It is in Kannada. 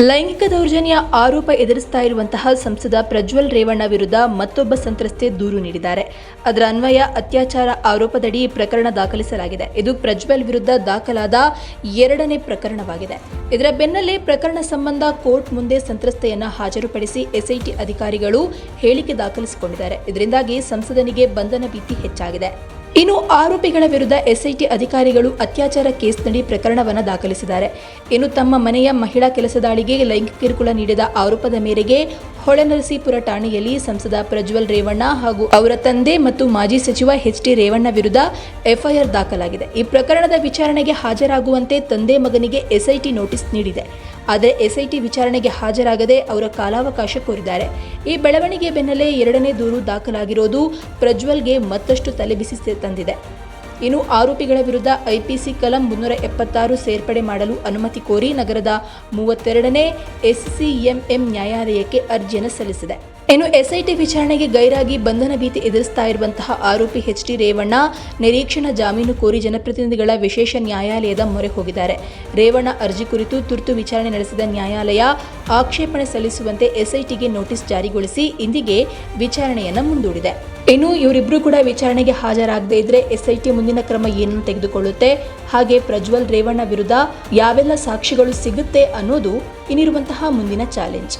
ಲೈಂಗಿಕ ದೌರ್ಜನ್ಯ ಆರೋಪ ಎದುರಿಸ್ತಾ ಇರುವಂತಹ ಸಂಸದ ಪ್ರಜ್ವಲ್ ರೇವಣ್ಣ ವಿರುದ್ಧ ಮತ್ತೊಬ್ಬ ಸಂತ್ರಸ್ತೆ ದೂರು ನೀಡಿದ್ದಾರೆ. ಅದರ ಅನ್ವಯ ಅತ್ಯಾಚಾರ ಆರೋಪದಡಿ ಪ್ರಕರಣ ದಾಖಲಿಸಲಾಗಿದೆ. ಇದು ಪ್ರಜ್ವಲ್ ವಿರುದ್ಧ ದಾಖಲಾದ ಎರಡನೇ ಪ್ರಕರಣವಾಗಿದೆ. ಇದರ ಬೆನ್ನಲ್ಲೇ ಪ್ರಕರಣ ಸಂಬಂಧ ಕೋರ್ಟ್ ಮುಂದೆ ಸಂತ್ರಸ್ತೆಯನ್ನು ಹಾಜರುಪಡಿಸಿ ಎಸ್ಐಟಿ ಅಧಿಕಾರಿಗಳು ಹೇಳಿಕೆ ದಾಖಲಿಸಿಕೊಂಡಿದ್ದಾರೆ. ಇದರಿಂದಾಗಿ ಸಂಸದನಿಗೆ ಬಂಧನ ಭೀತಿ ಹೆಚ್ಚಾಗಿದೆ. ಇನ್ನು ಆರೋಪಿಗಳ ವಿರುದ್ಧ ಎಸ್ಐಟಿ ಅಧಿಕಾರಿಗಳು ಅತ್ಯಾಚಾರ ಕೇಸ್ನಡಿ ಪ್ರಕರಣವನ್ನು ದಾಖಲಿಸಿದ್ದಾರೆ. ಇನ್ನು ತಮ್ಮ ಮನೆಯ ಮಹಿಳಾ ಕೆಲಸದಾಳಿಗೆ ಲೈಂಗಿಕ ಕಿರುಕುಳ ನೀಡಿದ ಆರೋಪದ ಮೇರೆಗೆ ಹೊಳೆನರಸೀಪುರ ಠಾಣೆಯಲ್ಲಿ ಸಂಸದ ಪ್ರಜ್ವಲ್ ರೇವಣ್ಣ ಹಾಗೂ ಅವರ ತಂದೆ ಮತ್ತು ಮಾಜಿ ಸಚಿವ ಎಚ್ ಟಿ ರೇವಣ್ಣ ವಿರುದ್ಧ ಎಫ್ಐಆರ್ ದಾಖಲಾಗಿದೆ. ಈ ಪ್ರಕರಣದ ವಿಚಾರಣೆಗೆ ಹಾಜರಾಗುವಂತೆ ತಂದೆ ಮಗನಿಗೆ ಎಸ್ಐಟಿ ನೋಟಿಸ್ ನೀಡಿದೆ. ಆದರೆ ಎಸ್ಐಟಿ ವಿಚಾರಣೆಗೆ ಹಾಜರಾಗದೆ ಅವರ ಕಾಲಾವಕಾಶ ಕೋರಿದ್ದಾರೆ. ಈ ಬೆಳವಣಿಗೆ ಬೆನ್ನಲ್ಲೇ ಎರಡನೇ ದೂರು ದಾಖಲಾಗಿರೋದು ಪ್ರಜ್ವಲ್ಗೆ ಮತ್ತಷ್ಟು ತಲೆಬಿಸಿ ತಂದಿದೆ. ಇನ್ನು ಆರೋಪಿಗಳ ವಿರುದ್ಧ ಐಪಿಸಿ ಕಲಂ ಮುನ್ನೂರ ಎಪ್ಪತ್ತಾರು ಸೇರ್ಪಡೆ ಮಾಡಲು ಅನುಮತಿ ಕೋರಿ ನಗರದ ಮೂವತ್ತೆರಡನೇ ಎಸ್ಸಿಎಂಎಂ ನ್ಯಾಯಾಲಯಕ್ಕೆ ಅರ್ಜಿಯನ್ನು ಸಲ್ಲಿಸಿದೆ. ಇನ್ನು ಎಸ್ಐಟಿ ವಿಚಾರಣೆಗೆ ಗೈರಾಗಿ ಬಂಧನ ಭೀತಿ ಎದುರಿಸ್ತಾ ಇರುವಂತಹ ಆರೋಪಿ ಎಚ್ ಟಿ ರೇವಣ್ಣ ನಿರೀಕ್ಷಣಾ ಜಾಮೀನು ಕೋರಿ ಜನಪ್ರತಿನಿಧಿಗಳ ವಿಶೇಷ ನ್ಯಾಯಾಲಯದ ಮೊರೆ ಹೋಗಿದ್ದಾರೆ. ರೇವಣ್ಣ ಅರ್ಜಿ ಕುರಿತು ತುರ್ತು ವಿಚಾರಣೆ ನಡೆಸಿದ ನ್ಯಾಯಾಲಯ ಆಕ್ಷೇಪಣೆ ಸಲ್ಲಿಸುವಂತೆ ಎಸ್ಐಟಿಗೆ ನೋಟಿಸ್ ಜಾರಿಗೊಳಿಸಿ ಇಂದಿಗೆ ವಿಚಾರಣೆಯನ್ನು ಮುಂದೂಡಿದೆ. ಇನ್ನು ಇವರಿಬ್ಬರೂ ಕೂಡ ವಿಚಾರಣೆಗೆ ಹಾಜರಾಗದೇ ಇದ್ರೆ ಎಸ್ಐಟಿ ಮುಂದಿನ ಕ್ರಮ ಏನನ್ನು ತೆಗೆದುಕೊಳ್ಳುತ್ತೆ? ಹಾಗೆ ಪ್ರಜ್ವಲ್ ರೇವಣ್ಣ ವಿರುದ್ಧ ಯಾವೆಲ್ಲ ಸಾಕ್ಷಿಗಳು ಸಿಗುತ್ತೆ ಅನ್ನೋದು ಇನ್ನಿರುವಂತಹ ಮುಂದಿನ ಚಾಲೆಂಜ್